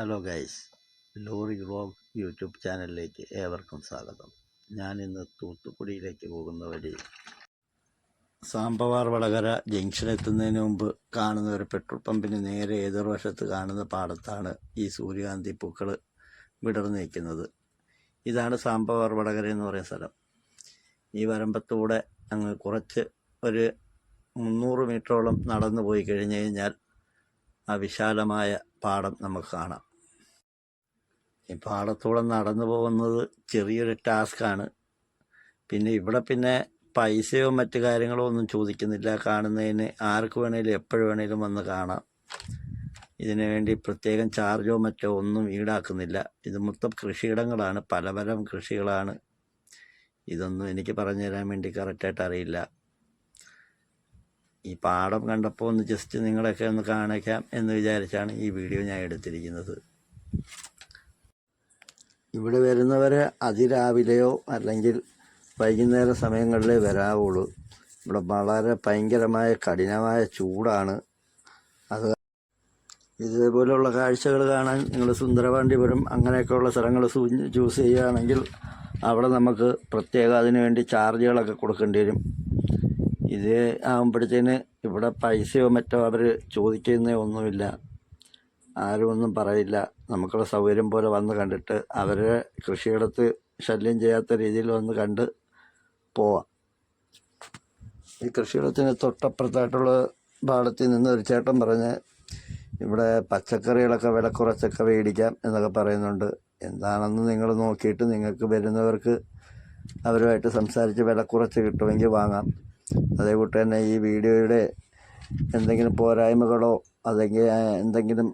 Hello guys lorry vlog YouTube ചാനലിലേക്ക് ഏവർക്കും സ്വാഗതം. ഞാൻ ഇന്ന് തൂത്തുക്കുടിയിലേക്ക് പോകുന്ന വഴി സാമ്പവാർ വടകര ജംഗ്ഷൻ എത്തുന്നതിന് മുമ്പ് കാണുന്ന ഒരു പെട്രോൾ പമ്പിന് നേരെ എതിർവശത്ത് കാണുന്ന പാടത്താണ് ഈ സൂര്യകാന്തി പൂക്കൾ വിടർന്നു നിൽക്കുന്നത്. ഇതാണ് സാമ്പവാർ വടകര എന്ന് പറയുന്ന സ്ഥലം. ഈ വരമ്പത്തൂടെ അങ്ങ് കുറച്ച് ഒരു മുന്നൂറ് മീറ്ററോളം നടന്നു പോയി കഴിഞ്ഞ് കഴിഞ്ഞാൽ ആ വിശാലമായ പാടം നമുക്ക് കാണാം. ഈ പാടത്തൂടെ നടന്നു പോകുന്നത് ചെറിയൊരു ടാസ്ക്കാണ്. പിന്നെ ഇവിടെ പിന്നെ പൈസയോ മറ്റു കാര്യങ്ങളോ ഒന്നും ചോദിക്കുന്നില്ല. കാണുന്നതിന് ആർക്ക് വേണേലും എപ്പോഴും വേണേലും വന്ന് കാണാം. ഇതിനു വേണ്ടി പ്രത്യേകം ചാർജോ മറ്റോ ഒന്നും ഈടാക്കുന്നില്ല. ഇത് മൊത്തം കൃഷിയിടങ്ങളാണ്. പല പല കൃഷികളാണ്. ഇതൊന്നും എനിക്ക് പറഞ്ഞു തരാൻ വേണ്ടി കറക്റ്റായിട്ട് അറിയില്ല. ഈ പാടം കണ്ടപ്പോൾ ഒന്ന് ജസ്റ്റ് നിങ്ങളെയൊക്കെ ഒന്ന് കാണിക്കാം എന്ന് വിചാരിച്ചാണ് ഈ വീഡിയോ ഞാൻ എടുത്തിരിക്കുന്നത്. ഇവിടെ വരുന്നവർ അതിരാവിലെയോ അല്ലെങ്കിൽ വൈകുന്നേര സമയങ്ങളിലേ വരാവുള്ളൂ. ഇവിടെ വളരെ ഭയങ്കരമായ കഠിനമായ ചൂടാണ്. അത് ഇതേപോലെയുള്ള കാഴ്ചകൾ കാണാൻ നിങ്ങൾ സുന്ദരപാണ്ഡിപുരം അങ്ങനെയൊക്കെയുള്ള സ്ഥലങ്ങൾ ചൂസ് ചെയ്യുകയാണെങ്കിൽ അവിടെ നമുക്ക് പ്രത്യേകം അതിന് വേണ്ടി ചാർജുകളൊക്കെ കൊടുക്കേണ്ടി വരും. ഇത് ആകുമ്പോഴത്തേന് ഇവിടെ പൈസയോ മറ്റോ അവർ ചോദിക്കുന്നേ ഒന്നുമില്ല. ആരും ഒന്നും പറയില്ല. നമുക്കുള്ള സൗകര്യം പോലെ വന്ന് കണ്ടിട്ട് അവരെ കൃഷിയിടത്ത് ശല്യം ചെയ്യാത്ത രീതിയിൽ വന്ന് കണ്ട് പോവാം. ഈ കൃഷിയിടത്തിന് തൊട്ടപ്പുറത്തായിട്ടുള്ള പാടത്തിൽ നിന്ന് ഒരു ചേട്ടൻ പറഞ്ഞ് ഇവിടെ പച്ചക്കറികളൊക്കെ വില കുറച്ചൊക്കെ മേടിക്കാം എന്നൊക്കെ പറയുന്നുണ്ട്. എന്താണെന്ന് നിങ്ങൾ നോക്കിയിട്ട് നിങ്ങൾക്ക് വരുന്നവർക്ക് അവരുമായിട്ട് സംസാരിച്ച് വില കുറച്ച് കിട്ടുമെങ്കിൽ വാങ്ങാം. അതേ കൂട്ടി തന്നെ ഈ വീഡിയോയുടെ എന്തെങ്കിലും പോരായ്മകളോ അല്ലെങ്കിൽ എന്തെങ്കിലും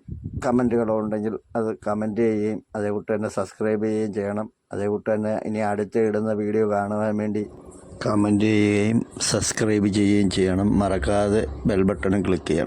കമന്റുകളോ ഉണ്ടെങ്കിൽ അത് കമന്റ് ചെയ്യുകയും അതേകൂട്ട് തന്നെ സബ്സ്ക്രൈബ് ചെയ്യുകയും ചെയ്യണം. അതേകൂട്ട് തന്നെ ഇനി അടുത്ത് ഇടുന്ന വീഡിയോ കാണുവാൻ വേണ്ടി കമന്റ് ചെയ്യുകയും സബ്സ്ക്രൈബ് ചെയ്യുകയും ചെയ്യണം. മറക്കാതെ ബെൽ ബട്ടണും ക്ലിക്ക് ചെയ്യണം.